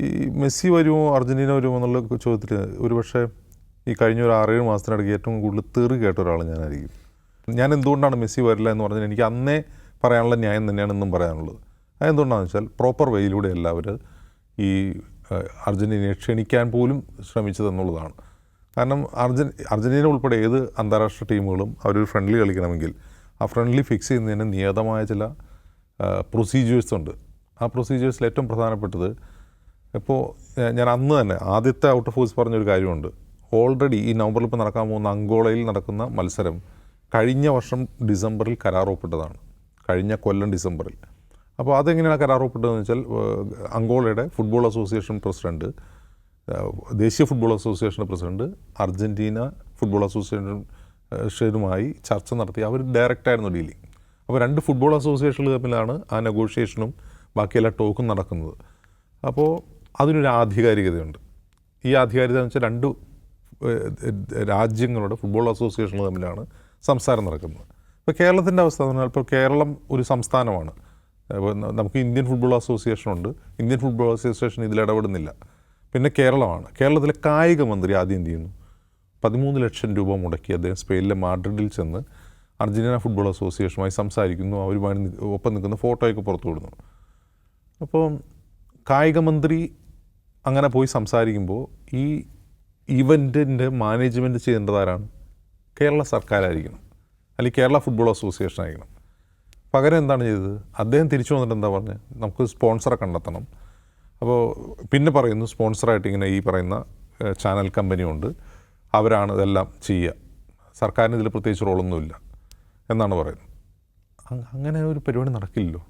ഈ മെസ്സി വരുമോ അർജന്റീന വരുമോ എന്നുള്ള ചോദ്യത്തിൽ ഒരുപക്ഷെ ഈ കഴിഞ്ഞ ഒരു ആറേഴ് മാസത്തിനിടയ്ക്ക് ഏറ്റവും കൂടുതൽ തെറി കേട്ട ഒരാൾ ഞാനായിരിക്കും. ഞാൻ എന്തുകൊണ്ടാണ് മെസ്സി വരില്ല എന്ന് പറഞ്ഞാൽ എനിക്ക് അന്നേ പറയാനുള്ള ന്യായം തന്നെയാണ് ഇന്നും പറയാനുള്ളത്. അതെന്തുകൊണ്ടാണെന്ന് വെച്ചാൽ പ്രോപ്പർ വേയിലൂടെ എല്ലാവരും ഈ അർജന്റീനയെ ക്ഷണിക്കാൻ പോലും ശ്രമിച്ചതെന്നുള്ളതാണ് കാരണം അർജൻ അർജന്റീന ഉൾപ്പെടെ ഏത് അന്താരാഷ്ട്ര ടീമുകളും അവരൊരു ഫ്രണ്ട്ലി കളിക്കണമെങ്കിൽ ആ ഫ്രണ്ട്ലി ഫിക്സ് ചെയ്യുന്നതിന് നിയതമായ ചില പ്രൊസീജിയേഴ്സ് ഉണ്ട്. ആ പ്രൊസീജിയേഴ്സിൽ ഏറ്റവും പ്രധാനപ്പെട്ടത് ഇപ്പോൾ ഞാൻ അന്ന് തന്നെ ആദ്യത്തെ ഔട്ട് ഓഫ് ഹോഴ്സ് പറഞ്ഞൊരു കാര്യമുണ്ട്. ഓൾറെഡി ഈ നവംബറിൽ ഇപ്പോൾ നടക്കാൻ പോകുന്ന അങ്കോളയിൽ നടക്കുന്ന മത്സരം കഴിഞ്ഞ വർഷം ഡിസംബറിൽ കരാർ ഒപ്പിട്ടതാണ് കഴിഞ്ഞ കൊല്ലം ഡിസംബറിൽ. അപ്പോൾ അതെങ്ങനെയാണ് കരാറൊപ്പിട്ടതെന്ന് വെച്ചാൽ അങ്കോളയുടെ ഫുട്ബോൾ അസോസിയേഷൻ പ്രസിഡന്റ് ദേശീയ ഫുട്ബോൾ അസോസിയേഷന്റെ പ്രസിഡന്റ് അർജന്റീന ഫുട്ബോൾ അസോസിയേഷനുമായി ചർച്ച നടത്തി. അവർ ഡയറക്റ്റായിരുന്നു ഡീലിംഗ്. അപ്പോൾ രണ്ട് ഫുട്ബോൾ അസോസിയേഷനുകൾ തമ്മിലാണ് ആ നെഗോഷിയേഷനും ബാക്കി എല്ലാ ടോക്കും നടക്കുന്നത്. അപ്പോൾ അതിനൊരു ആധികാരികതയുണ്ട്. ഈ ആധികാരികത എന്ന് വെച്ചാൽ രണ്ട് രാജ്യങ്ങളുടെ ഫുട്ബോൾ അസോസിയേഷനുകൾ തമ്മിലാണ് സംസാരം നടക്കുന്നത്. ഇപ്പോൾ കേരളത്തിന്റെ അവസ്ഥ എന്ന് പറഞ്ഞാൽ ഇപ്പോൾ കേരളം ഒരു സംസ്ഥാനമാണ്. നമുക്ക് ഇന്ത്യൻ ഫുട്ബോൾ അസോസിയേഷൻ ഉണ്ട്. ഇന്ത്യൻ ഫുട്ബോൾ അസോസിയേഷൻ ഇതിൽ ഇടപെടുന്നില്ല. പിന്നെ കേരളമാണ്. കേരളത്തിലെ കായിക മന്ത്രി ആദ്യം എന്ത് ചെയ്യുന്നു? പതിമൂന്ന് ലക്ഷം രൂപ മുടക്കി അദ്ദേഹം സ്പെയിനിലെ മാഡ്രിഡിൽ ചെന്ന് അർജന്റീന ഫുട്ബോൾ അസോസിയേഷനുമായി സംസാരിക്കുന്നു. അവരുമായി ഒപ്പം നിൽക്കുന്ന ഫോട്ടോയൊക്കെ പുറത്തു വിടുന്നു. അപ്പോൾ കായിക മന്ത്രി അങ്ങനെ പോയി സംസാരിക്കുമ്പോൾ ഈ ഇവന്റിന്റെ മാനേജ്മെന്റ് ചെയ്യേണ്ടത് ആരാണ് കേരള സർക്കാരായിരിക്കണം. അല്ലെങ്കിൽ കേരള ഫുട്ബോൾ അസോസിയേഷൻ ആയിരിക്കണം. പകരം എന്താണ് ചെയ്തത്? അദ്ദേഹം തിരിച്ചു വന്നിട്ട് എന്താ പറഞ്ഞത് നമുക്ക് സ്പോൺസറെ കണ്ടെത്തണം. അപ്പോൾ പിന്നെ പറയുന്നു സ്പോൺസറായിട്ട് ഇങ്ങനെ ഈ പറയുന്ന ചാനൽ കമ്പനിയുണ്ട്. അവരാണ് ഇതെല്ലാം ചെയ്യുക. സർക്കാരിന് ഇതിൽ പ്രത്യേകിച്ച് റോളൊന്നുമില്ല. എന്നാണ് പറയുന്നത്. അങ്ങനെ ഒരു പരിപാടി നടക്കില്ലല്ലോ.